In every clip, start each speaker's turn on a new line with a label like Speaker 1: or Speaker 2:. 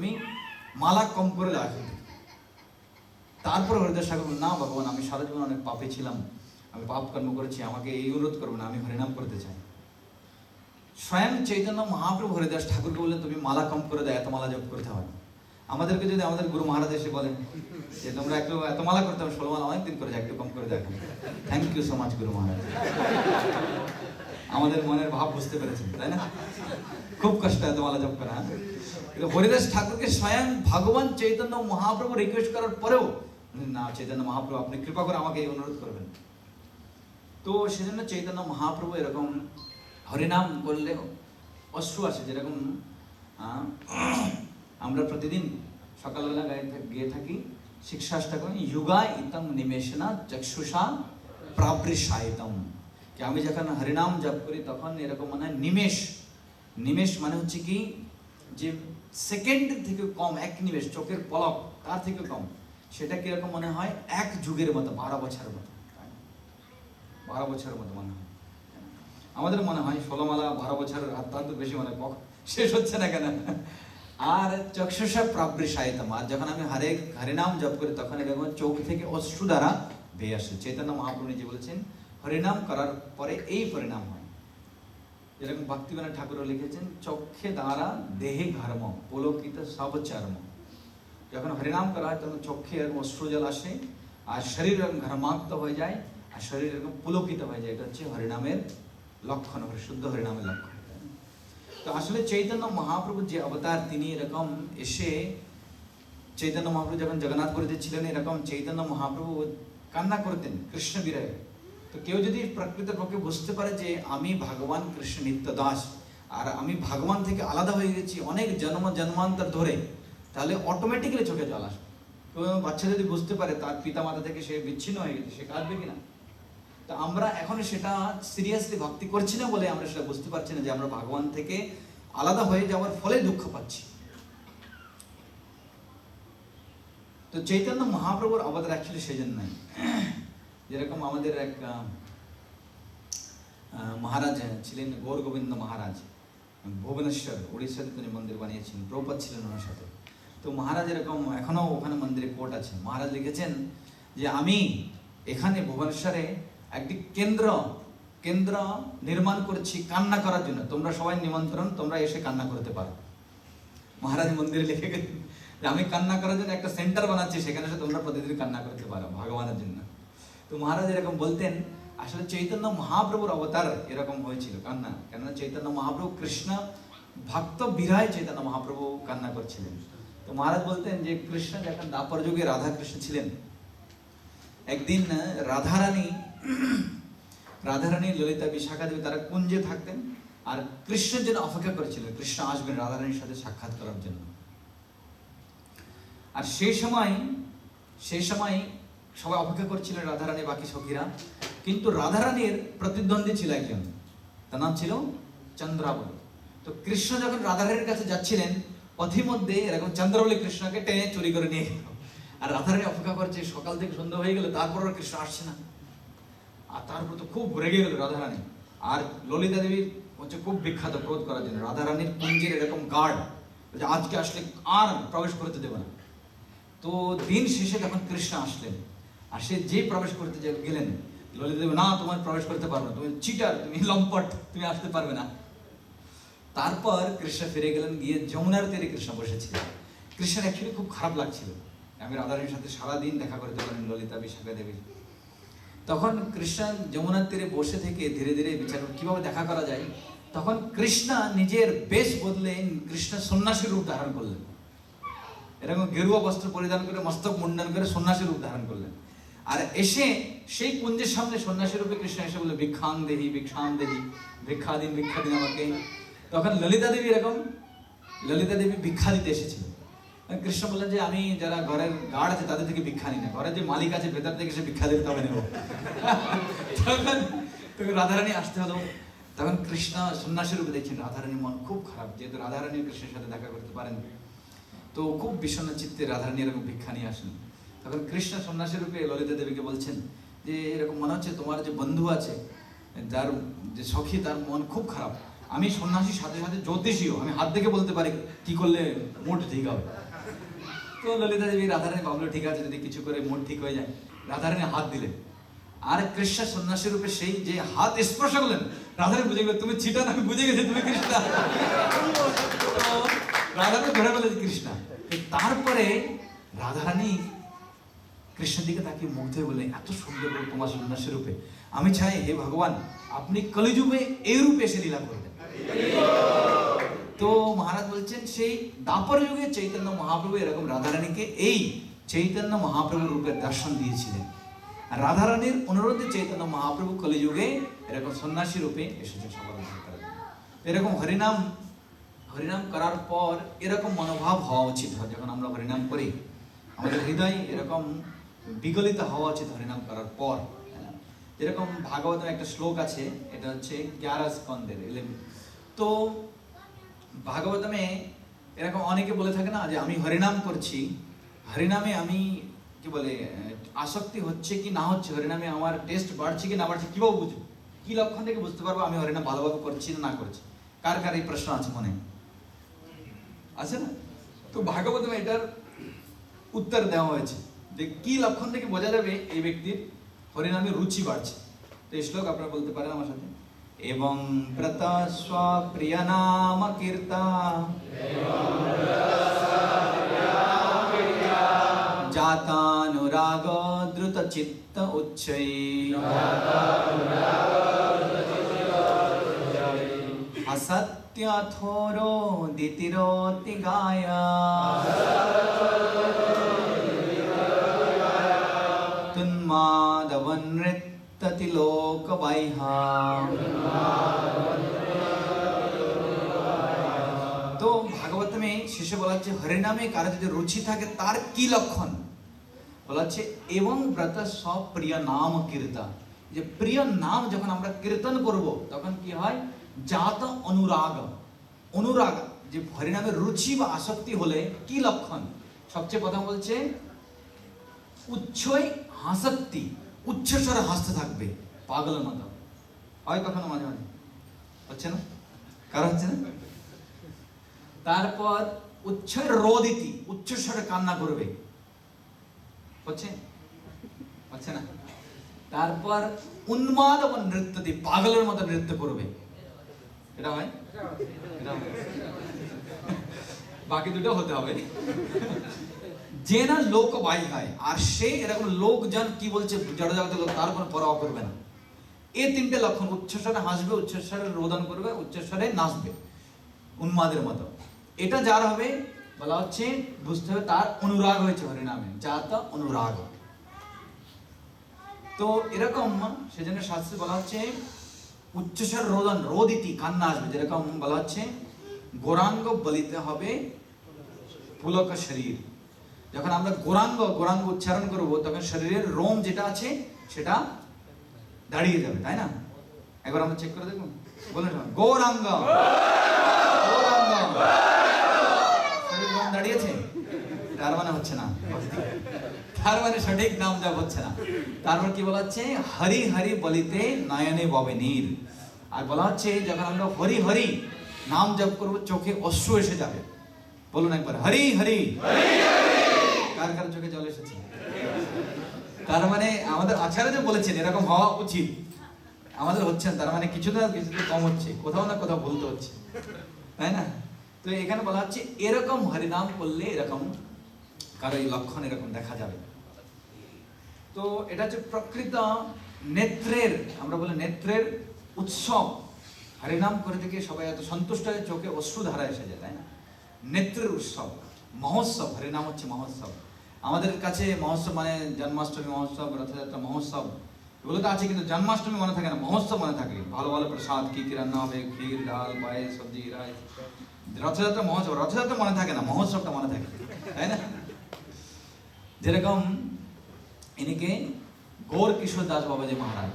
Speaker 1: তুমি মালা কম করে রাখবে তারপর হরিদাস ঠাকুর না ভগবান আমি সারা জীবন অনেক পাপে ছিলাম আমি পাপ কর্ম করেছি আমাকে এই অনুরোধ করবো না আমি হরিনাম করতে চাই স্বয়ং চৈতন্য মহাপ্রভু হরিদাস ঠাকুরকে বললেন তুমি মালা কম করে দেয় এত মালা জপ করতে হয় আমাদেরকে যদি আমাদের গুরু মহারাজ এসে বলেন যে তোমরা একটু এত মালা করতে হবে ষোলো মালা অনেকদিন করে যায় একটু কম করে দেখো থ্যাংক ইউ সো মাচ গুরু মহারাজ আমাদের মনের ভাব বুঝতে পেরেছেন তাই না খুব কষ্ট এত মালা জপ করা হ্যাঁ? হরিদাস ঠাকুরকে স্বয়ং ভগবান চৈতন্য মহাপ্রভু রিকোয়েস্ট করার পরেও না চৈতন্য মহাপ্রভু আপনি কৃপা করে আমাকে অনুরোধ করবেন তো সেজন্য চৈতন্য মহাপ্রভু এরকম হরিনাম করলে অশ্রু আছে যেরকম আমরা প্রতিদিন সকালবেলা গায়ে গিয়ে থাকি শিক্ষাষ্টাক যুগা ইতম নিমেষনা চক্ষুষা প্রাবৃষায়তম কি আমি যখন হরিনাম জপ করি তখন এরকম মানে নিমেষ নিমেষ মানে হচ্ছে কি যে সেকেন্ড থেকে কম এক নিমেষ চোখের পলক তার থেকে কম সেটা কিরকম মনে হয় এক যুগের মতো বারো বছর মতো বারো বছরের মতো মনে হয় আমাদের মনে হয় ষোলোমালা বারো বছরের অত্যন্ত বেশি মনে হয় শেষ হচ্ছে না কেন আর চক্ষুষা প্রাপ্তি সাহিত্যম আর যখন আমি হরে হরিনাম জপ করি তখন এরকম চোখ থেকে অশ্রু দ্বারা বেয়ে আসে চেতনা মহাপ্রভু যে বলেছেন হরিনাম করার পরে এই পরিণাম হয় যেরকম ভক্তিবেলা ঠাকুরও লিখেছেন চক্ষে দ্বারা দেহে ঘর্ম পুলকিত সব চর্ম যখন হরিনাম করা হয় তখন চক্ষে এরকম অশ্রুজল আসে আর শরীর এরকম ঘর্মাক্ত হয়ে যায় আর শরীর এরকম পুলকিত হয়ে যায় এটা হচ্ছে হরিনামের লক্ষণ মানে শুদ্ধ হরিনামের লক্ষণ তো আসলে চৈতন্য মহাপ্রভু যে অবতার তিনি এরকম এসে চৈতন্য মহাপ্রভু যখন জগন্নাথ পুরীতে ছিলেন এরকম চৈতন্য মহাপ্রভু কান্না করতেন কৃষ্ণ বিরহে তো কেউ যদি প্রকৃতপক্ষে বুঝতে পারে যে আমি ভগবান কৃষ্ণ নিত্য দাস আর আমি ভগবান থেকে আলাদা হয়ে গেছি অনেক জন্ম জন্মান্তর ধরে তাহলে অটোমেটিক্যালি চোখে জল তো বাচ্চা যদি বুঝতে পারে তার পিতা মাতা থেকে সে বিচ্ছিন্ন হয়ে গেছে সে কাঁদবে কিনা তো আমরা এখন সেটা সিরিয়াসলি ভক্তি করছি না বলে আমরা সেটা বুঝতে পারছি না যে আমরা ভগবান থেকে আলাদা হয়ে যাওয়ার ফলে দুঃখ পাচ্ছি তো চৈতন্য মহাপ্রভুর অবদার অ্যাকচুয়ালি নাই যেরকম আমাদের এক মহারাজ ছিলেন গৌর গোবিন্দ মহারাজ ভুবনেশ্বর উড়িষ্যাতে তিনি মন্দির বানিয়েছেন প্রপাত ছিলেন ওনার সাথে তো মহারাজ এরকম এখনও ওখানে মন্দিরে কোর্ট আছে মহারাজ লিখেছেন যে আমি এখানে ভুবনেশ্বরে একটি কেন্দ্র কেন্দ্র নির্মাণ করছি কান্না করার জন্য তোমরা সবাই নিমন্ত্রণ তোমরা এসে কান্না করতে পারো মহারাজ মন্দিরে লিখে গেলেন আমি কান্না করার জন্য একটা সেন্টার বানাচ্ছি সেখানে এসে তোমরা প্রতিদিন কান্না করতে পারো ভগবানের জন্য তো মহারাজ এরকম বলতেন আসলে চৈতন্য মহাপ্রভুর অবতার এরকম হয়েছিল কান্না কেননা চৈতন্য মহাপ্রভু কৃষ্ণ ভক্ত বিরায় চৈতন্য মহাপ্রভু কান্না করছিলেন তো মহারাজ বলতেন যে কৃষ্ণ যখন দাপর যুগে রাধা কৃষ্ণ ছিলেন একদিন রাধারানী রাধারানী ললিতা বিশাখা দেবী তারা কুঞ্জে থাকতেন আর কৃষ্ণের জন্য অপেক্ষা করেছিল কৃষ্ণ আসবেন রাধারানীর সাথে সাক্ষাৎ করার জন্য আর সেই সময় সেই সময় সবাই অপেক্ষা করছিল রাধারানীর বাকি সখীরা কিন্তু রাধারানীর প্রতিদ্বন্দ্বী ছিল একজন তার নাম ছিল চন্দ্রাবলী তো কৃষ্ণ যখন রাধারানীর কাছে যাচ্ছিলেন পথিমধ্যে এরকম চন্দ্রাবলী কৃষ্ণকে টেনে চুরি করে নিয়ে গেল আর রাধারানী অপেক্ষা করছে সকাল থেকে সন্ধ্যা হয়ে গেল তারপর কৃষ্ণ আসছে না আর তারপর তো খুব রেগে গেল রাধারানী আর ললিতা দেবীর হচ্ছে খুব বিখ্যাত ক্রোধ করার জন্য রাধারানীর পুঞ্জির এরকম গার্ড আজকে আসলে আর প্রবেশ করতে দেব না তো দিন শেষে যখন কৃষ্ণ আসলেন আর সে যে প্রবেশ করতে গেলেন ললিত দেব না তোমার প্রবেশ করতে পারবে না তুমি চিটার তুমি লম্পট তুমি আসতে পারবে না তারপর কৃষ্ণ ফিরে গেলেন গিয়ে যমুনার তীরে কৃষ্ণ বসেছিল কৃষ্ণের অ্যাকচুয়ালি খুব খারাপ লাগছিল আমি রাধারানীর সাথে সারাদিন দেখা করতে পারেন ললিতা বিশাখা দেবী তখন কৃষ্ণ যমুনার তীরে বসে থেকে ধীরে ধীরে বিচার কীভাবে দেখা করা যায় তখন কৃষ্ণা নিজের বেশ বদলে কৃষ্ণ সন্ন্যাসী রূপ ধারণ করলেন এরকম গেরুয়া বস্ত্র পরিধান করে মস্তক মুন্ডন করে সন্ন্যাসী রূপ ধারণ করলেন আর এসে সেই কুঞ্জের সামনে সন্ন্যাসী রূপে কৃষ্ণ এসে বলে ভিক্ষাং দেহি ভিক্ষাং দেহি ভিক্ষা দিন ভিক্ষা দিন আমাকে তখন ললিতা দেবী এরকম ললিতা দেবী ভিক্ষা দিতে এসেছিল কৃষ্ণ বললেন যে আমি যারা ঘরের গার্ড আছে তাদের থেকে ভিক্ষা নিই না ঘরের যে মালিক আছে ভেতর থেকে সে ভিক্ষা দিতে হবে নেবো তখন তখন রাধারানী আসতে হলো তখন কৃষ্ণ সন্ন্যাসী রূপে দেখছেন রাধারানীর মন খুব খারাপ যেহেতু রাধারানী কৃষ্ণের সাথে দেখা করতে পারেন তো খুব বিষণ্ণ চিত্তে রাধারানী এরকম ভিক্ষা নিয়ে আসেন তখন কৃষ্ণ সন্ন্যাসী রূপে ললিতা দেবীকে বলছেন যে এরকম মনে হচ্ছে তোমার যে বন্ধু আছে যার যে সখী তার মন খুব খারাপ আমি সন্ন্যাসীর সাথে সাথে জ্যোতিষীও আমি হাত দেখে বলতে পারি কি করলে মোট ঠিক হবে তো ললিতা দেবী রাধারানী ভাবলো ঠিক আছে যদি কিছু করে মোট ঠিক হয়ে যায় রাধারানী হাত দিলে আর কৃষ্ণ সন্ন্যাসী রূপে সেই যে হাত স্পর্শ করলেন রাধারানী বুঝে গেল তুমি ছিটা আমি বুঝে গেছি তুমি কৃষ্ণা রাধারানী ধরে বলে কৃষ্ণা তারপরে রাধারানী কৃষ্ণের দিকে তাকে মুগ্ধ হয়ে বললেন এত সুন্দর তোমার সন্ন্যাসী রূপে আমি চাই হে ভগবান আপনি কলিযুগে এই রূপে এসে লীলা করবেন তো মহারাজ বলছেন সেই দাপর যুগে চৈতন্য মহাপ্রভু এরকম রাধারানীকে এই চৈতন্য মহাপ্রভু রূপে দর্শন দিয়েছিলেন রাধারানীর অনুরোধে চৈতন্য মহাপ্রভু কলিযুগে এরকম সন্ন্যাসী রূপে এসেছেন এরকম হরিনাম হরিনাম করার পর এরকম মনোভাব হওয়া উচিত হয় যখন আমরা হরিনাম করি আমাদের হৃদয় এরকম বিগলিত হওয়া উচিত হরিনাম করার পর হ্যাঁ? যেরকম ভাগবতের একটা শ্লোক আছে এটা হচ্ছে গ্যারাস কন্দের ইলেভেন তো ভাগবতমে এরকম অনেকে বলে থাকে না যে আমি হরিনাম করছি হরিনামে আমি কি বলে আসক্তি হচ্ছে কি না হচ্ছে হরিনামে আমার টেস্ট বাড়ছে কি না বাড়ছে কীভাবে বুঝবো কী লক্ষণ থেকে বুঝতে পারবো আমি হরিনাম ভালোভাবে করছি না না করছি কার কার এই প্রশ্ন আছে মনে আছে না তো ভাগবতমে এটার উত্তর দেওয়া হয়েছে যে কি লক্ষণ থেকে বোঝা যাবে এই ব্যক্তির হরিনামে রুচি বাড়ছে তো এই শ্লোক আপনারা বলতে পারেন আমার সাথে এবং প্রতস্বা প্রিয় নাম কীর্তা জাতানুরাগ দ্রুত চিত্ত উচ্চৈ অসত্যথোরো দিতিরোতি গায়া माधवनृत्ततिलोकवैहा তো ভাগবতমে শেষে বলা হচ্ছে হরিনামে কারো যদি রুচি থাকে তার কি লক্ষণ বলা হচ্ছে এবং ব্রত সব প্রিয় নাম কীর্তন যে প্রিয় নাম যখন আমরা কীর্তন করব তখন কি হয় জাত অনুরাগ অনুরাগ যে হরিনামের রুচি বা আসক্তি হলে কি লক্ষণ সবচেয়ে প্রথম বলছে উচ্ছয় হাসক্তি উচ্ছেস্বরে হাসতে থাকবে পাগলের মতো হয় কখনো মাঝে মাঝে হচ্ছে না কার হচ্ছে না তারপর উচ্ছের রোদিতি উচ্ছেস্বরে কান্না করবে হচ্ছে হচ্ছে না তারপর উন্মাদ এবং নৃত্যতি পাগলের মতো নৃত্য করবে এটা হয় বাকি দুটো হতে হবে যে না লোক বাই হয় আর সে এরকম লোকজন কি বলছে জড় জগতের লোক তার কোনো পরোয়া করবে না এই তিনটে লক্ষণ উচ্চস্বরে হাসবে উচ্চস্বরে রোদন করবে উচ্চস্বরে নাচবে উন্মাদের মতো এটা যার হবে বলা হচ্ছে বুঝতে হবে তার অনুরাগ হয়েছে হরিনামে তা অনুরাগ তো এরকম সেজন্য শাস্ত্রে বলা হচ্ছে উচ্চস্বর রোদন রোদিতি কান্না আসবে যেরকম বলা হচ্ছে গোরাঙ্গ বলিতে হবে পুলক শরীর যখন আমরা গোরাঙ্গ গোরাঙ্গ উচ্চারণ করব তখন শরীরের রোম যেটা আছে সেটা দাঁড়িয়ে যাবে তাই না একবার আমরা চেক করে দেখুন বলুন গৌরাঙ্গ দাঁড়িয়েছে তার মানে হচ্ছে না তার মানে সঠিক নাম যা হচ্ছে না তার মানে কি বলা হচ্ছে হরি হরি বলিতে নয়নে ববে নীর আর বলা হচ্ছে যখন আমরা হরি হরি নাম জপ করব চোখে অশ্রু এসে যাবে বলুন একবার হরি হরি হরি কার কার চোখে জল এসেছে তার মানে আমাদের যে বলেছেন এরকম হওয়া উচিত আমাদের হচ্ছেন তার মানে কিছু না কিছু কম হচ্ছে কোথাও না কোথাও ভুলতে হচ্ছে তাই না তো এখানে বলা হচ্ছে এরকম হরিনাম করলে এরকম কারো এই লক্ষণ এরকম দেখা যাবে তো এটা হচ্ছে প্রকৃত নেত্রের আমরা বলি নেত্রের উৎসব হরিনাম করে থেকে সবাই এত সন্তুষ্ট হয়ে চোখে অশ্রু ধারা এসে যায় তাই না নেত্রের উৎসব মহোৎসব হরিনাম হচ্ছে মহোৎসব আমাদের কাছে মহোৎসব মানে জন্মাষ্টমী মহোৎসব রথযাত্রা মহোৎসব এগুলো তো আছে কিন্তু জন্মাষ্টমী মনে থাকে না মহোৎসব মনে থাকে ভালো ভালো প্রসাদ কী কী রান্না হবে ক্ষীর ডাল পায়েস সবজি রায় রথযাত্রা মহোৎসব রথযাত্রা মনে থাকে না মহোৎসবটা মনে থাকে তাই না যেরকম এনেকে গৌর কিশোর দাস বাবাজি মহারাজ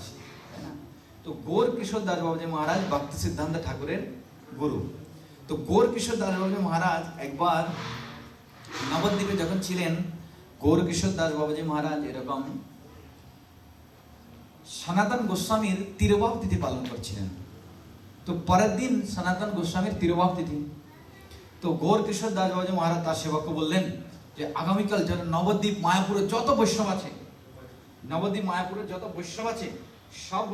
Speaker 1: তো গৌর কিশোর দাস বাবাজি মহারাজ ভক্তি সিদ্ধান্ত ঠাকুরের গুরু তো গৌর কিশোর দাস বাবাজি মহারাজ একবার নবদ্বীপে যখন ছিলেন কিশোর দাস বাবাজি মহারাজ এরকম সনাতন গোস্বামীর তিরবাহ তিথি পালন করছিলেন তো পরের দিন সনাতন গোস্বামীর তিরবাহ তিথি তো কিশোর দাস বাবাজি মহারাজ তার সেবককে বললেন যে আগামীকাল যেন নবদ্বীপ মায়াপুরে যত বৈষ্ণব আছে নবদ্বীপ মায়াপুরে যত বৈষ্ণব আছে সব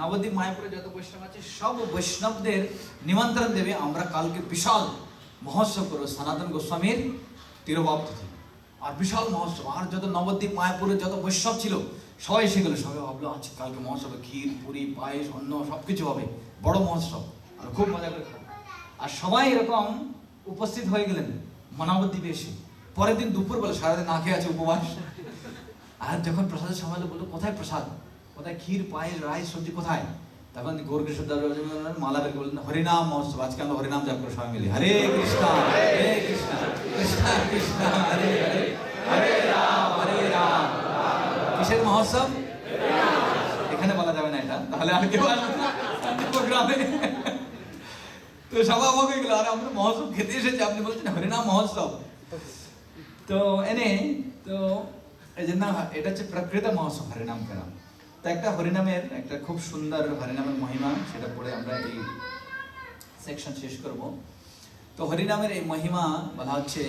Speaker 1: নবদ্বীপ মায়াপুরে যত বৈষ্ণব আছে সব বৈষ্ণবদের নিমন্ত্রণ দেবে আমরা কালকে বিশাল মহোৎসব করবে সনাতন গোস্বামীর ছিল আর বিশাল মহোৎসব আর যত নবদ্বীপ মায়াপুরের যত বৈষ্ণব ছিল সবাই সেগুলো সবাই ভাবলো আচ্ছা কালকে মহোৎসবে ক্ষীর পুরী পায়েস অন্য সব কিছু হবে বড় মহোৎসব আর খুব মজা করে আর সবাই এরকম উপস্থিত হয়ে গেলেন মনাবদ্বীপে এসে পরের দিন দুপুরবেলা সারাদিন না খেয়ে আছে উপবাস আর যখন প্রসাদের সময় বললো কোথায় প্রসাদ কোথায় ক্ষীর পায়েস রাইস সবজি কোথায় তখন গৌরকৃষ্ণ দাস মালা বের বললেন হরিনাম মহোৎসব আজকে আমরা হরিনাম যাপ করে সবাই মিলি হরে কৃষ্ণ
Speaker 2: হরে কৃষ্ণ কৃষ্ণ কৃষ্ণ হরে হরে হরে রাম হরে রাম
Speaker 1: কিসের মহোৎসব এখানে বলা যাবে না এটা তাহলে আর কেউ প্রোগ্রামে তো সবাই অবাক হয়ে গেল আরে আমরা মহোৎসব খেতে এসেছি আপনি বলছেন হরিনাম মহোৎসব তো এনে তো এই জন্য এটা হচ্ছে প্রকৃত মহোৎসব হরিনাম কেন তো একটা হরিনামের একটা খুব সুন্দর হরিনামের মহিমা সেটা পড়ে আমরা এই সেকশন শেষ করব তো হরিনামের এই মহিমা বলা হচ্ছে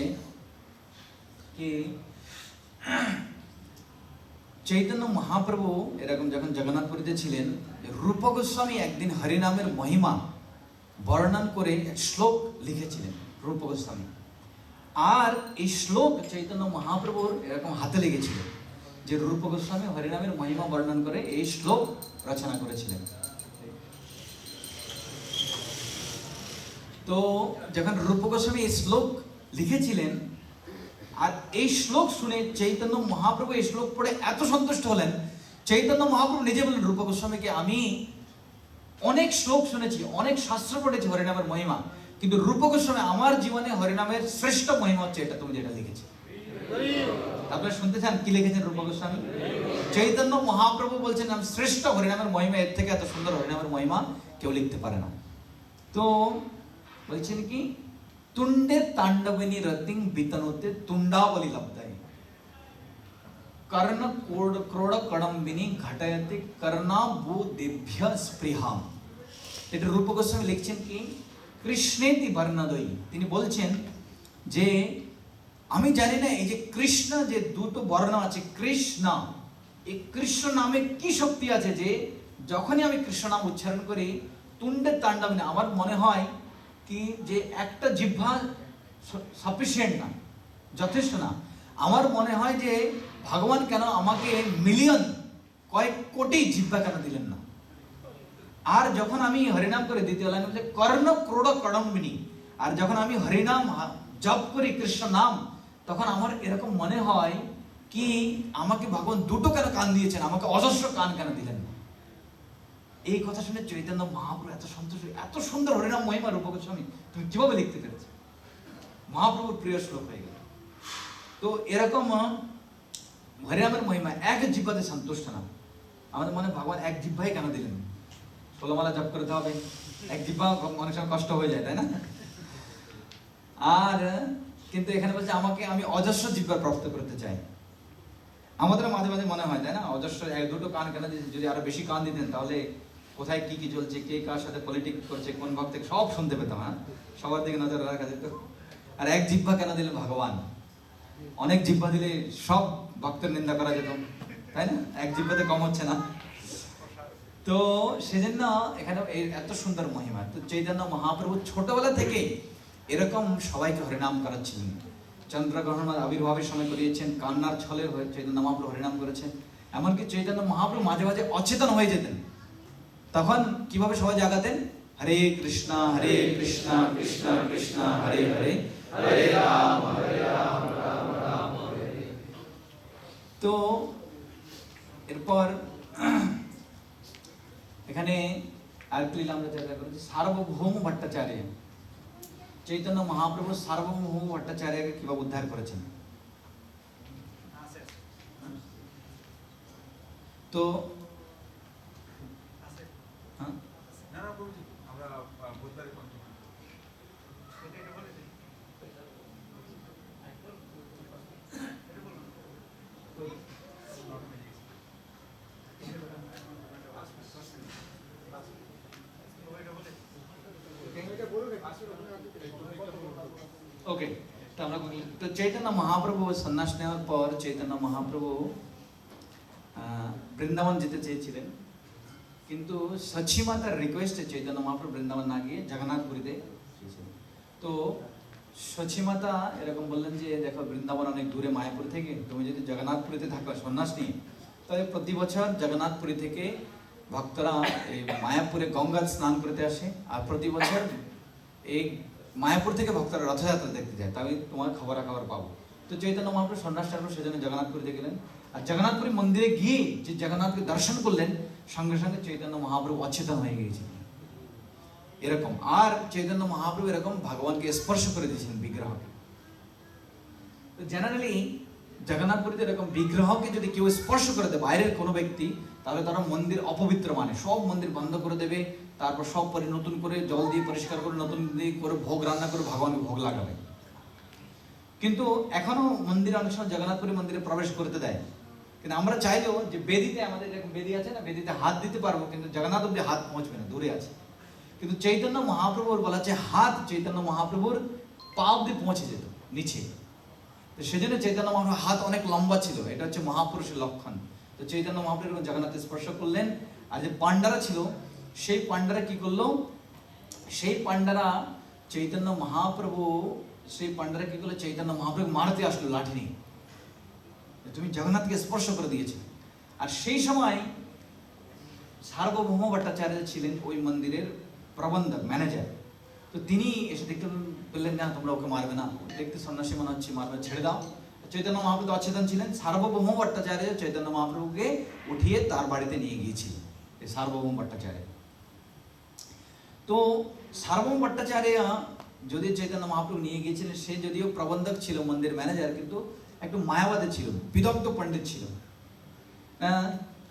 Speaker 1: কি চৈতন্য মহাপ্রভু এরকম যখন জগন্নাথপুরীতে ছিলেন রূপ গোস্বামী একদিন হরিনামের মহিমা বর্ণন করে এক শ্লোক লিখেছিলেন রূপ গোস্বামী আর এই শ্লোক চৈতন্য মহাপ্রভুর এরকম হাতে লেগেছিলেন যে রূপ গোস্বামী হরিনামের মহিমা বর্ণন করে এই শ্লোক রচনা করেছিলেন তো যখন রূপ গোস্বামী এই শ্লোক লিখেছিলেন আর এই শ্লোক শুনে চৈতন্য মহাপ্রভু এই শ্লোক পড়ে এত সন্তুষ্ট হলেন চৈতন্য মহাপ্রভু নিজে বললেন রূপ গোস্বামীকে আমি অনেক শ্লোক শুনেছি অনেক শাস্ত্র পড়েছি হরিনামের মহিমা কিন্তু রূপ গোস্বামী আমার জীবনে হরিনামের শ্রেষ্ঠ মহিমা হচ্ছে এটা তুমি যেটা লিখেছি আপনারা শুনতে চান কি লিখেছেন রূপ গোস্বামী চৈতন্য মহাপ্রভু বলছেন আমি শ্রেষ্ঠ হরিনামের মহিমা এর থেকে এত সুন্দর হরিনামের মহিমা কেউ লিখতে পারে না তো বলছেন কি তুণ্ডে তাণ্ডবিনী রতিং বিতনুতে বলি লব্ধাই কর্ণ কোড ক্রোড় কড়ম্বিনী ঘটায়তে কর্ণাবু দেভ্য স্পৃহাম এটা রূপ গোস্বামী লিখছেন কি কৃষ্ণেতি বর্ণদয়ী তিনি বলছেন যে আমি জানি না এই যে কৃষ্ণ যে দুটো বর্ণ আছে কৃষ্ণ এই কৃষ্ণ নামে কি শক্তি আছে যে যখনই আমি কৃষ্ণ নাম উচ্চারণ করি তুণ্ডে তাণ্ডব না আমার মনে হয় কি যে একটা জিহ্বা সাফিসিয়েন্ট না যথেষ্ট না আমার মনে হয় যে ভগবান কেন আমাকে মিলিয়ন কয়েক কোটি জিহ্বা কেন দিলেন না আর যখন আমি হরিনাম করে দ্বিতীয় লাইন বলছে কর্ণ ক্রোড় কড়ম্বিনী আর যখন আমি হরিনাম জপ করি কৃষ্ণ নাম তখন আমার এরকম মনে হয় কি আমাকে ভগবান দুটো কেন কান দিয়েছেন আমাকে অজস্র কান কেন দিলেন না এই কথা শুনে চৈতন্য মহাপ্রভু এত সন্তোষ এত সুন্দর হরিনাম মহিমা রূপগোস্বামী তুমি কিভাবে লিখতে পেরেছ মহাপ্রভুর প্রিয় শ্লোক হয়ে গেল তো এরকম হরিনামের মহিমা এক জিব্বাতে সন্তুষ্ট না আমাদের মনে ভগবান এক জিব্বাই কেন দিলেন ষোলোমালা জপ করতে হবে এক জিব্বা অনেক সময় কষ্ট হয়ে যায় তাই না আর কিন্তু এখানে বলছে আমাকে আমি অজস্র জিব্বা প্রাপ্ত করতে চাই আমাদের মাঝে মাঝে মনে হয় তাই না অজস্র এক দুটো কান কেন যদি আরো বেশি কান দিতেন তাহলে কোথায় কি কি চলছে কে কার সাথে পলিটিক করছে কোন ভক্ত সব শুনতে পেতাম হ্যাঁ সবার দিকে নজর রাখা যেত আর এক জিব্বা কেন দিলে ভগবান অনেক জিব্বা দিলে সব ভক্তের নিন্দা করা যেত তাই না এক জিব্বাতে কম হচ্ছে না তো সেজন্য এখানে এত সুন্দর মহিমা তো চৈতন্য মহাপ্রভু ছোটবেলা থেকেই এরকম সবাইকে হরিনাম করাচ্ছিলেন চন্দ্রগ্রহণ আবির্ভাবের সময় করিয়েছেন কান্নার ছলে চৈতন্য মহাপ্রভু হরিনাম করেছেন এমনকি চৈতন্য মহাপ্রভু মাঝে মাঝে অচেতন হয়ে যেতেন তখন কিভাবে সবাই জাগাতেন হরে কৃষ্ণ হরে কৃষ্ণ কৃষ্ণ কৃষ্ণ হরে হরে
Speaker 2: হরে রাম হরে রাম রাম
Speaker 1: তো এরপর এখানে আর কি আমরা চর্চা করেছি সার্বভৌম ভট্টাচার্য চৈতন্য মহাপ্রভু সার্বভৌম ভট্টাচার্যকে কিভাবে উদ্ধার করেছেন তো চৈতন্য মহাপ্রভু সন্ন্যাস নেওয়ার পর চৈতন্য মহাপ্রভু বৃন্দাবন যেতে চেয়েছিলেন কিন্তু সচিমাতার রিকোয়েস্টে চৈতন্য মহাপ্রভু বৃন্দাবন না গিয়ে জগন্নাথপুরীতে তো সচিমাতা এরকম বললেন যে দেখো বৃন্দাবন অনেক দূরে মায়াপুর থেকে তুমি যদি জগন্নাথপুরীতে থাকো সন্ন্যাস নিয়ে তাহলে প্রতি বছর জগন্নাথপুরী থেকে ভক্তরা এই মায়াপুরে গঙ্গা স্নান করতে আসে আর প্রতি বছর এই মায়াপুর থেকে ভক্তরা রথযাত্রা দেখতে যায় তা আমি তোমার খবর খাবার পাবো তো চৈতন্য মহাপুর সন্ন্যাস ঠাকুর সেজন্য জগন্নাথপুরী গেলেন আর জগন্নাথপুরী মন্দিরে গিয়ে যে জগন্নাথকে দর্শন করলেন সঙ্গে সঙ্গে চৈতন্য মহাপ্রভু অচেতন হয়ে গিয়েছেন এরকম আর চৈতন্য মহাপ্রভু এরকম ভগবানকে স্পর্শ করে দিয়েছেন বিগ্রহকে তো জেনারেলি জগন্নাথপুরীতে এরকম বিগ্রহকে যদি কেউ স্পর্শ করে দেয় বাইরের কোনো ব্যক্তি তাহলে তারা মন্দির অপবিত্র মানে সব মন্দির বন্ধ করে দেবে তারপর সব পরে নতুন করে জল দিয়ে পরিষ্কার করে নতুন দিয়ে করে ভোগ রান্না করে ভগবানকে ভোগ লাগাবে কিন্তু এখনও মন্দিরে অনেক সময় জগন্নাথপুরী মন্দিরে প্রবেশ করতে দেয় কিন্তু আমরা চাইলেও যে বেদিতে আমাদের এরকম বেদি আছে না বেদিতে হাত দিতে পারবো কিন্তু জগন্নাথ অব্দি হাত পৌঁছবে না দূরে আছে কিন্তু চৈতন্য মহাপ্রভুর বলা আছে হাত চৈতন্য মহাপ্রভুর পা অব্দি পৌঁছে যেত নিচে তো সেজন্য চৈতন্য মহাপ্রভুর হাত অনেক লম্বা ছিল এটা হচ্ছে মহাপুরুষের লক্ষণ তো চৈতন্য মহাপ্রভু জগন্নাথে স্পর্শ করলেন আর যে পাণ্ডারা ছিল সেই পাণ্ডারা কি করলো সেই পাণ্ডারা চৈতন্য মহাপ্রভু সেই পাণ্ডারা কি করলো চৈতন্য মহাপ্রভু মারতে আসলো লাঠি নিয়ে তুমি জগন্নাথকে স্পর্শ করে দিয়েছে আর সেই সময় সার্বভৌম ভট্টাচার্য ছিলেন ওই মন্দিরের প্রবন্ধক ম্যানেজার তো তিনি এসে দেখতে বললেন না তোমরা ওকে মারবে না দেখতে সন্ন্যাসী মনে হচ্ছে মারবে ছেড়ে দাও চৈতন্য মহাপ্রভু অচেতন ছিলেন সার্বভৌম ভট্টাচার্য চৈতন্য মহাপ্রভুকে উঠিয়ে তার বাড়িতে নিয়ে গিয়েছিলেন সার্বভৌম ভট্টাচার্য তো সার্বম ভট্টাচার্য যদি চৈতন্য মহাপ্রভু নিয়ে গিয়েছিলেন সে যদিও প্রবন্ধক ছিল মন্দির ম্যানেজার কিন্তু একটু মায়াবাদী ছিল বিদগ্ধ পণ্ডিত ছিল হ্যাঁ,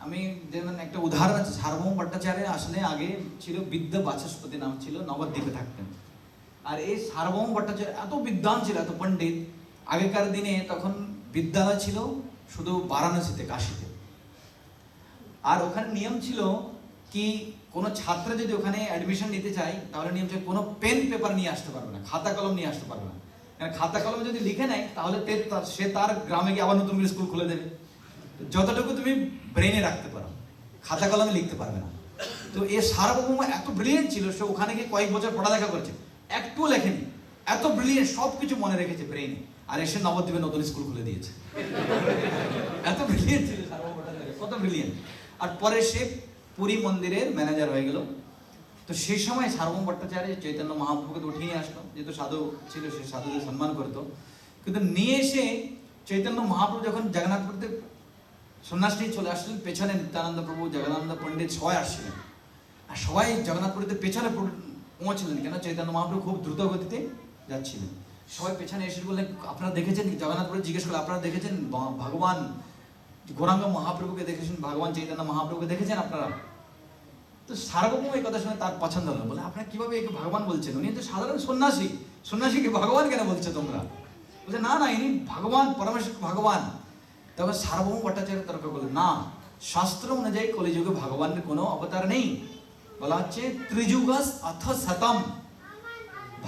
Speaker 1: আমি যেমন একটা উদাহরণ আছে সার্বভৌম ভট্টাচার্য আসলে আগে ছিল বিদ্য বাচস্পতি নাম ছিল নবদ্বীপে থাকতেন আর এই সার্বভৌম ভট্টাচার্য এত বিদ্বান ছিল এত পণ্ডিত আগেকার দিনে তখন বিদ্যালয় ছিল শুধু বারাণসীতে কাশীতে আর ওখানে নিয়ম ছিল কি কোনো ছাত্র যদি ওখানে অ্যাডমিশন নিতে চায় তাহলে নিয়ম চাই কোনো পেন পেপার নিয়ে আসতে পারবে না খাতা কলম নিয়ে আসতে পারবে না কারণ খাতা কলম যদি লিখে নেয় তাহলে সে তার গ্রামে গিয়ে আবার নতুন করে স্কুল খুলে দেবে যতটুকু তুমি ব্রেনে রাখতে পারো খাতা কলমে লিখতে পারবে না তো এ সার্বভৌম এত ব্রিলিয়েন্ট ছিল সে ওখানে গিয়ে কয়েক বছর পড়ালেখা করেছে একটু লেখেনি এত ব্রিলিয়েন্ট সব কিছু মনে রেখেছে ব্রেনে আর এসে নবদ্বীপে নতুন স্কুল খুলে দিয়েছে এত ব্রিলিয়েন্ট ছিল সার্বভৌম কত ব্রিলিয়েন্ট আর পরে সে পুরী মন্দিরের ম্যানেজার হয়ে গেল তো সেই সময় সার্বম ভট্টাচার্য চৈতন্য মহাপ্রভুকে উঠিয়ে নিয়ে আসলো যেহেতু সাধু ছিল সে সাধুদের সম্মান করতো কিন্তু নিয়ে এসে চৈতন্য মহাপ্রভু যখন জগন্নাথপুরতে সন্ন্যাস নিয়ে চলে আসলেন পেছনে নিত্যানন্দ প্রভু জগন্নানন্দ পণ্ডিত সবাই আসছিলেন আর সবাই জগন্নাথপুরীতে পেছনে পৌঁছলেন কেন চৈতন্য মহাপ্রভু খুব দ্রুত গতিতে যাচ্ছিলেন সবাই পেছনে এসে বললেন আপনারা দেখেছেন জগন্নাথপুরে জিজ্ঞেস করলেন আপনারা দেখেছেন ভগবান গৌরাঙ্গ মহাপ্রভুকে দেখেছেন ভগবান চৈতন্য মহাপ্রভুকে দেখেছেন আপনারা তো সার্বভৌম এই কথা শুনে তার পছন্দ হলো বলে আপনারা কিভাবে একে ভগবান বলছেন উনি তো সাধারণ সন্ন্যাসী সন্ন্যাসীকে ভগবান কেন বলছে তোমরা বলছে না না ইনি ভগবান পরমেশ্বর ভগবান তবে সার্বভৌম ভট্টাচার্য তর্ক করলো না শাস্ত্র অনুযায়ী কলিযুগে ভগবানের কোনো অবতার নেই বলা হচ্ছে ত্রিযুগ অথ শতম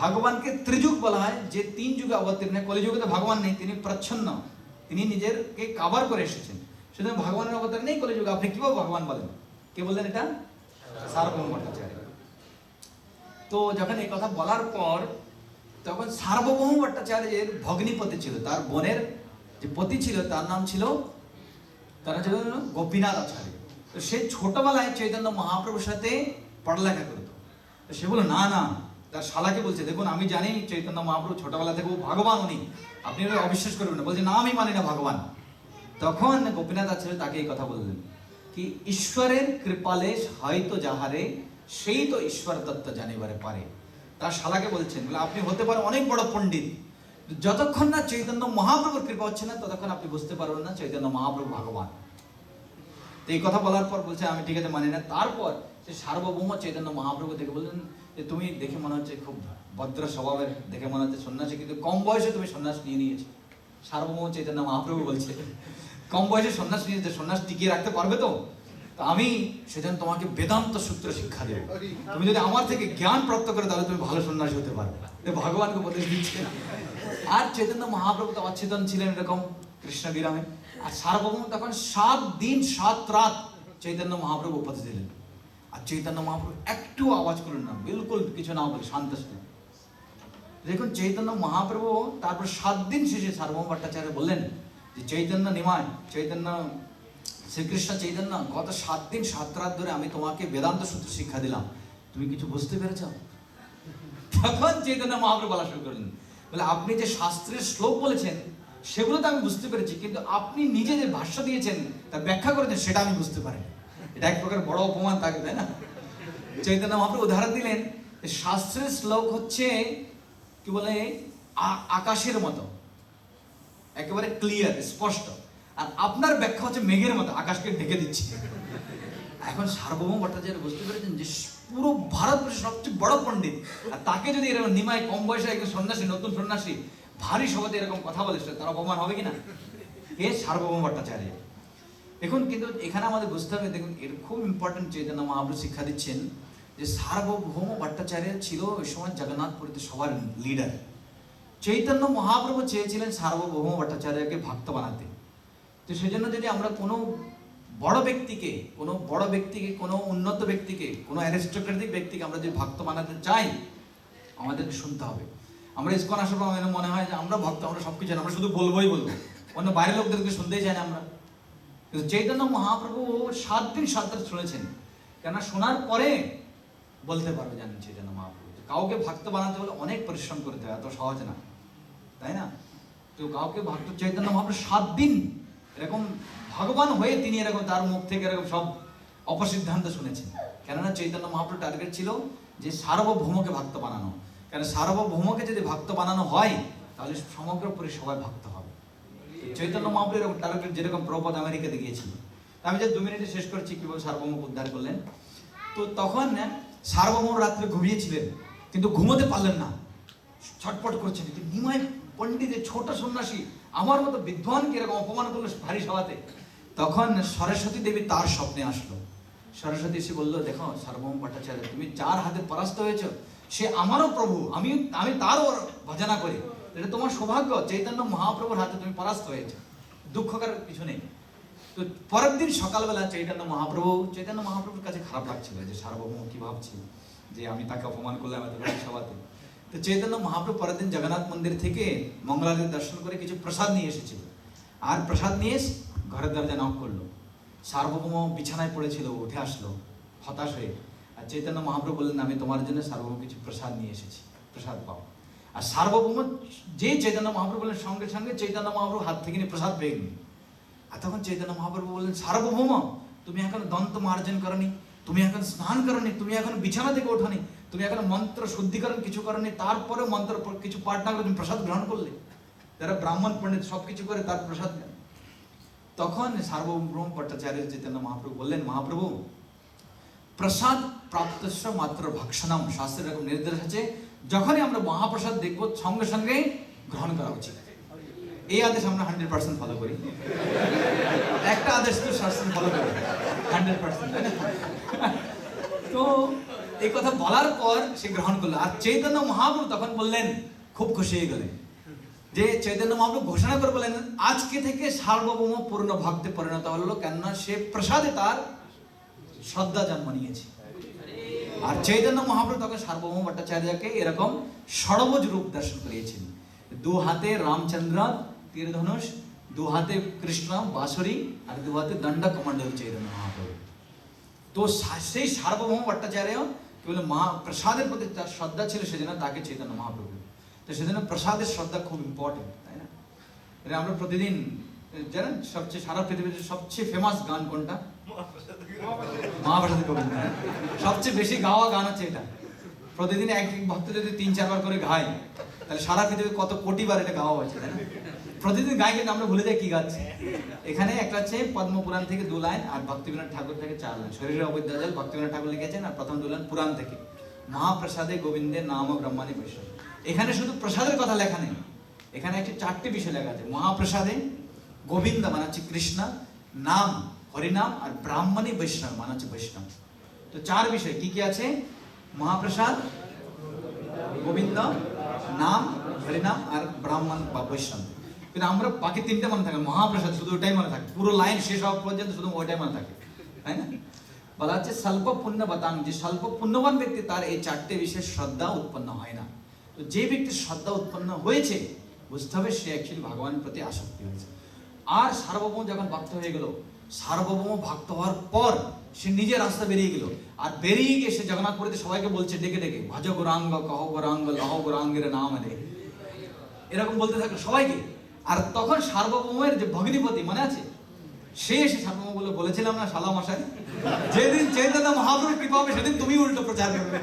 Speaker 1: ভগবানকে ত্রিযুগ বলা হয় যে তিন যুগে অবতীর্ণ কলিযুগে তো ভগবান নেই তিনি প্রচ্ছন্ন তিনি নিজেরকে কাভার করে এসেছেন সুতরাং ভগবানের অবতার নেই কলে যুগে আপনি কিভাবে ভগবান বলেন কে বললেন এটা সার্বভৌম ভট্টাচার্য তো যখন এই কথা বলার পর তখন সার্বভৌম ভট্টাচার্যের ভগ্নিপতি ছিল তার বোনের যে পতি ছিল তার নাম ছিল তারা ছিল গোপীনাথ আচার্য তো সে ছোটবেলায় চৈতন্য মহাপ্রভুর সাথে পড়ালেখা করতো তো সে বললো না না তার শালাকে বলছে দেখুন আমি জানি চৈতন্য মহাপ্রভু ছোটবেলা থেকে ও ভগবান উনি আপনি অবিশ্বাস করবেন না বলছে না আমি মানি না ভগবান তখন গোপীনাথ আচার্য তাকে এই কথা বললেন কি ঈশ্বরের কৃপালে হয়তো যাহারে সেই তো ঈশ্বর দত্ত জানিবারে পারে তার শালাকে বলছেন বলে আপনি হতে পারেন অনেক বড় পণ্ডিত যতক্ষণ না চৈতন্য মহাপ্রভুর কৃপা হচ্ছে না ততক্ষণ আপনি বুঝতে পারবেন না চৈতন্য মহাপ্রভু ভগবান তো এই কথা বলার পর বলছে আমি ঠিক আছে মানি না তারপর সে সার্বভৌম চৈতন্য মহাপ্রভু দেখে বললেন যে তুমি দেখে মনে হচ্ছে খুব ভদ্র স্বভাবের দেখে মনে হচ্ছে সন্ন্যাসী কিন্তু কম বয়সে তুমি সন্ন্যাস নিয়ে নিয়েছো সার্বভৌম চৈতন্য মহাপ্রভু বলছে কম বয়সে সন্ন্যাস নিয়েছে সন্ন্যাস টিকিয়ে রাখতে পারবে তো আমি সেদিন তোমাকে বেদান্ত সূত্র শিক্ষা দেবো তুমি যদি আমার থেকে জ্ঞান প্রাপ্ত করে তাহলে তুমি ভালো সন্ন্যাসী হতে পারবে ভগবানকে উপদেশ দিচ্ছে আর চৈতন্য মহাপ্রভু তো অচেতন ছিলেন এরকম কৃষ্ণ বিরামে আর সার্বভৌম তখন সাত দিন সাত রাত চৈতন্য মহাপ্রভু উপদেশ দিলেন আর চৈতন্য মহাপ্রভু একটু আওয়াজ করলেন না বিলকুল কিছু না বলে শান্ত দেখুন চৈতন্য মহাপ্রভু তারপর সাত দিন শেষে সার্বভৌম ভট্টাচার্য বললেন যে চৈতন্য নিমায় চৈতন্য শ্রীকৃষ্ণ চৈতন্য গত সাত দিন সাত রাত ধরে আমি তোমাকে বেদান্ত সূত্র শিক্ষা দিলাম তুমি কিছু বুঝতে পেরেছ তখন চৈতন্য মহাপ্রভু বলা শুরু করলেন বলে আপনি যে শাস্ত্রের শ্লোক বলেছেন সেগুলো তো আমি বুঝতে পেরেছি কিন্তু আপনি নিজে যে ভাষ্য দিয়েছেন তা ব্যাখ্যা করেছেন সেটা আমি বুঝতে পারি এটা এক প্রকার বড় অপমান থাকে তাই না চৈতন্য আপনি উদাহরণ দিলেন শাস্ত্রের শ্লোক হচ্ছে কি বলে আকাশের মতো একেবারে ক্লিয়ার স্পষ্ট আর আপনার ব্যাখ্যা হচ্ছে মেঘের মতো আকাশকে ঢেকে দিচ্ছে এখন সার্বভৌম ভট্টাচার্য বুঝতে পেরেছেন যে পুরো ভারতবর্ষের সবচেয়ে বড় পণ্ডিত আর তাকে যদি এরকম নিমায় কম বয়সে একজন সন্ন্যাসী নতুন সন্ন্যাসী ভারী সভাতে এরকম কথা বলে তার অপমান হবে কিনা এ সার্বভৌম ভট্টাচার্য দেখুন কিন্তু এখানে আমাদের বুঝতে হবে দেখুন এর খুব ইম্পর্টেন্ট চেতন মহাপ্রভু শিক্ষা দিচ্ছেন যে সার্বভৌম ভট্টাচার্য ছিল ওই সময় জগন্নাথপুরীতে সবার লিডার চৈতন্য মহাপ্রভু চেয়েছিলেন সার্বভৌম ভট্টাচার্যকে ভক্ত বানাতে তো সেজন্য যদি আমরা কোনো বড় ব্যক্তিকে কোনো বড় ব্যক্তিকে কোনো উন্নত ব্যক্তিকে কোনো অ্যারিস্টোক্রেটিক ব্যক্তিকে আমরা যদি ভক্ত বানাতে চাই আমাদেরকে শুনতে হবে আমরা ইস্কন আসার পর মনে হয় যে আমরা ভক্ত আমরা সব কিছু আমরা শুধু বলবোই বলবো অন্য বাইরের লোকদেরকে শুনতেই চাই না আমরা কিন্তু চৈতন্য মহাপ্রভু সাত দিন সাত রাত শুনেছেন কেননা শোনার পরে বলতে পারবে জানেন চৈতন্য মহাপ্রভু কাউকে ভক্ত বানাতে হলে অনেক পরিশ্রম করতে হয় এত সহজ না তাই না তো কাউকে ভক্ত চৈতন্য মহাপ্রভু সাত দিন এরকম ভগবান হয়ে তিনি এরকম তার মুখ থেকে এরকম সব অপসিদ্ধান্ত শুনেছেন কেননা চৈতন্য মহাপ্রভু টার্গেট ছিল যে সার্বভৌমকে ভক্ত বানানো কেন সার্বভৌমকে যদি ভক্ত বানানো হয় তাহলে সমগ্র পুরী সবাই ভক্ত চৈতন্য মহাপ্রভু এরকম তার যেরকম প্রপদ আমেরিকাতে গিয়েছিল আমি যে দু মিনিটে শেষ করছি কীভাবে সার্বভৌম উদ্ধার করলেন তো তখন সার্বভৌম রাত্রে ঘুমিয়েছিলেন কিন্তু ঘুমোতে পারলেন না ছটপট করছেন কিন্তু নিমাই পণ্ডিতের ছোট সন্ন্যাসী আমার মতো কি এরকম অপমান করলো ভারী সভাতে তখন সরস্বতী দেবী তার স্বপ্নে আসলো সরস্বতী এসে বললো দেখো সার্বভৌম ভট্টাচার্য তুমি যার হাতে পরাস্ত হয়েছ সে আমারও প্রভু আমি আমি তারও ভজনা করি এটা তোমার সৌভাগ্য চৈতন্য মহাপ্রভুর হাতে তুমি পরাস্ত হয়েছে দুঃখ করার কিছু নেই তো পরের দিন সকালবেলা চৈতন্য মহাপ্রভু চৈতন্য মহাপ্রভুর কাছে খারাপ লাগছিল যে সার্বভৌম কি ভাবছি যে আমি তাকে অপমান করলাম এত সভাতে তো চৈতন্য মহাপ্রভু পরের দিন জগন্নাথ মন্দির থেকে মঙ্গলাদের দর্শন করে কিছু প্রসাদ নিয়ে এসেছিল আর প্রসাদ নিয়ে ঘরের দরজা নক করলো সার্বভৌম বিছানায় পড়েছিল উঠে আসলো হতাশ হয়ে আর চৈতন্য মহাপ্রভু বললেন আমি তোমার জন্য সার্বভৌম কিছু প্রসাদ নিয়ে এসেছি প্রসাদ পাও আর সার্বভৌম যে চৈতন্য মহাপ্রভু বললেন সঙ্গে সঙ্গে চৈতন্য মহাপ্রভু হাত থেকে নিয়ে প্রসাদ পেয়ে গেলেন আর তখন চৈতন্য মহাপ্রভু বললেন সার্বভৌম তুমি এখন দন্ত মার্জন করনি তুমি এখন স্নান করনি তুমি এখন বিছানা থেকে ওঠনি তুমি এখন মন্ত্র শুদ্ধিকরণ কিছু করনি তারপরে মন্ত্র কিছু পাঠ না করে তুমি প্রসাদ গ্রহণ করলে যারা ব্রাহ্মণ পণ্ডিত সব কিছু করে তার প্রসাদ নেন তখন সার্বভৌম ভট্টাচার্য চৈতন্য মহাপ্রভু বললেন মহাপ্রভু প্রসাদ প্রাপ্তস্ব মাত্র ভক্ষণম শাস্ত্রের এরকম নির্দেশ আছে যখনই আমরা মহাপ্রসাদ দেখব সঙ্গে সঙ্গে গ্রহণ করা উচিত এই আদেশ আমরা হান্ড্রেড পার্সেন্ট ফলো করি একটা আদেশ তো শাসন ফলো করি হান্ড্রেড পার্সেন্ট তো এই কথা বলার পর সে গ্রহণ করলো আর চৈতন্য মহাপ্রভু তখন বললেন খুব খুশি হয়ে গেলেন যে চৈতন্য মহাপ্রভু ঘোষণা করে বলেন আজকে থেকে সার্বভৌম পূর্ণ ভক্তে পরিণত হলো কেননা সে প্রসাদে তার শ্রদ্ধা জন্ম নিয়েছে আর চৈতন্য মহাপ্রভু তখন সার্বভৌম ভট্টাচার্যকে এরকম সর্বোজ রূপ দর্শন করিয়েছেন দু হাতে রামচন্দ্র তীরধনুষ দু হাতে কৃষ্ণ বাঁশুরি আর দু হাতে দণ্ড মণ্ডল চৈতন্য মহাপ্রভু তো সেই সার্বভৌম ভট্টাচার্য কেবল মহা প্রসাদের প্রতি তার শ্রদ্ধা ছিল সেজন্য তাকে চৈতন্য মহাপ্রভু তো সেজন্য প্রসাদের শ্রদ্ধা খুব ইম্পর্টেন্ট তাই না আমরা প্রতিদিন জানেন সবচেয়ে সারা পৃথিবীর সবচেয়ে ফেমাস গান কোনটা মহাপ্রসাদের কবিতা সবচেয়ে বেশি গাওয়া গান হচ্ছে এটা প্রতিদিন এক ভক্ত যদি তিন চারবার করে গায় তাহলে সারা পৃথিবী কত কোটি বার এটা গাওয়া হয়েছে তাই না প্রতিদিন গায়ে কিন্তু আমরা ভুলে যাই কি গাচ্ছে এখানে একটা হচ্ছে পদ্মপুরাণ থেকে দু লাইন আর ভক্তিবিনোদ ঠাকুর থেকে চার লাইন শরীরে অবৈধ জল ঠাকুর লিখেছেন আর প্রথম দু লাইন পুরাণ থেকে মহাপ্রসাদে গোবিন্দের নাম ও ব্রহ্মাণী বৈষ্ণব এখানে শুধু প্রসাদের কথা লেখা নেই এখানে একটি চারটি বিষয় লেখা আছে মহাপ্রসাদে গোবিন্দ মানে হচ্ছে কৃষ্ণা নাম হরিনাম আর ব্রাহ্মণে বৈষ্ণব মানে হচ্ছে বৈষ্ণব তো চার বিষয় কি কি আছে মহাপ্রসাদ গোবিন্দ নাম হরিনাম আর ব্রাহ্মণ বা বৈষ্ণব কিন্তু আমরা বাকি তিনটা মনে থাকে মহাপ্রসাদ শুধু ওটাই মনে থাকে পুরো লাইন শেষ হওয়া পর্যন্ত শুধু ওটাই মনে থাকে তাই না বলা হচ্ছে স্বল্প পুণ্য বাতাং যে স্বল্প পুণ্যবান ব্যক্তি তার এই চারটে বিশেষ শ্রদ্ধা উৎপন্ন হয় না তো যে ব্যক্তির শ্রদ্ধা উৎপন্ন হয়েছে বুঝতে হবে সে অ্যাকচুয়ালি ভগবানের প্রতি আসক্তি হয়েছে আর সার্বভৌম যখন ভক্ত হয়ে গেল সার্বভৌম ভক্ত হওয়ার পর সে নিজে রাস্তা বেরিয়ে গেল আর বেরিয়ে গিয়ে সে জগন্নাথ পুরীতে সবাইকে বলছে ডেকে ডেকে ভজ গোরাঙ্গ কহ গোরাঙ্গ লহ গোরাঙ্গের নাম রে এরকম বলতে থাকলো সবাইকে আর তখন সার্বভৌমের যে ভগ্নিপতি মনে আছে সে এসে সার্বভৌম বলে বলেছিলাম না সালা মশাই যেদিন চৈতন্য মহাপ্রভু কৃপা হবে সেদিন তুমি উল্টো প্রচার করবে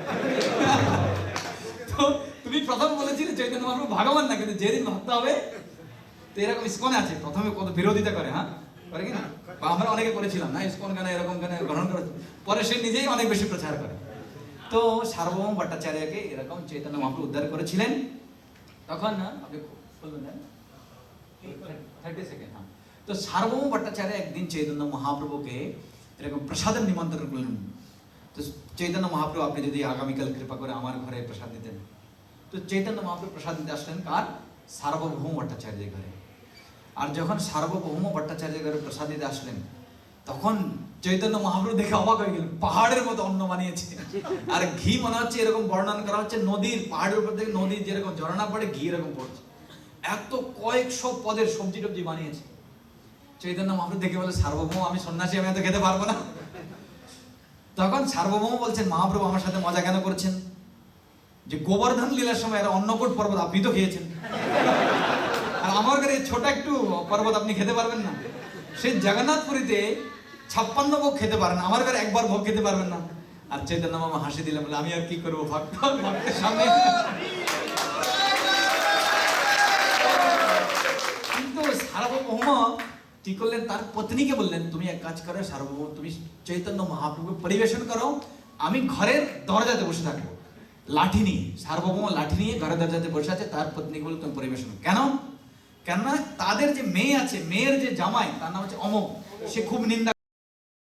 Speaker 1: তো তুমি প্রথম বলেছিলে চৈতন্য মহাপ্রভু ভগবান না কিন্তু যেদিন ভক্ত হবে তো এরকম ইস্কনে আছে প্রথমে কত বিরোধিতা করে হ্যাঁ করে কি না বা আমরা অনেকে করেছিলাম না ইস্কন গানে এরকম কেন গ্রহণ করে পরে সে নিজেই অনেক বেশি প্রচার করে তো সার্বভৌম ভট্টাচার্যকে এরকম চৈতন্য মহাপ্রভু উদ্ধার করেছিলেন তখন আপনি বলবেন থার্টি হ্যাঁ? সেকেন্ড হ্যাঁ তো সার্বভৌম ভট্টাচার্য একদিন চৈতন্য মহাপ্রভুকে এরকম প্রসাদের নিমন্ত্রণ করলেন তো চৈতন্য মহাপ্রভু আপনি যদি আগামীকাল কৃপা করে আমার ঘরে প্রসাদ দিতেন তো চৈতন্য মহাপ্রভু প্রসাদ দিতে আসলেন কার সার্বভৌম ভট্টাচার্যের ঘরে আর যখন সার্বভৌম ভট্টাচার্য করে প্রসাদিতে আসলেন তখন চৈতন্য মহাপ্রভু দেখে অবাক হয়ে গেলেন পাহাড়ের মতো অন্ন বানিয়েছে আর ঘি মনে হচ্ছে এরকম বর্ণন করা হচ্ছে নদীর পাহাড়ের উপর থেকে নদীর যেরকম ঝর্ণা পড়ে ঘি এরকম পড়ছে এত কয়েকশো পদের সবজি টবজি বানিয়েছে চৈতন্য মহাপ্রভু দেখে বলে সার্বভৌম আমি সন্ন্যাসী আমি এত খেতে পারবো না তখন সার্বভৌম বলছেন মহাপ্রভু আমার সাথে মজা কেন করছেন যে গোবর্ধন লীলার সময় এরা অন্নকূট পর্বত আপনি তো খেয়েছেন আমার ঘরে ছোট একটু পর্বত আপনি খেতে পারবেন না সেই জগন্নাথপুরীতে ছাপ্পান্ন ভোগ খেতে পারেন আমার ঘরে একবার ভোগ খেতে পারবেন না আর চৈতন্য মামা হাসি দিলাম বলে আমি আর কি করবো ভক্ত ভক্তের সামনে কিন্তু সার্বভৌম কি করলেন তার পত্নীকে বললেন তুমি এক কাজ করো সার্বভৌম তুমি চৈতন্য মহাপ্রভু পরিবেশন করো আমি ঘরের দরজাতে বসে থাকবো লাঠি নিয়ে সার্বভৌম লাঠি নিয়ে ঘরের দরজাতে বসে আছে তার পত্নীকে বলে তুমি পরিবেশন কেন কেননা তাদের যে মেয়ে আছে মেয়ের যে জামাই তার নাম হচ্ছে অমক সে খুব নিন্দা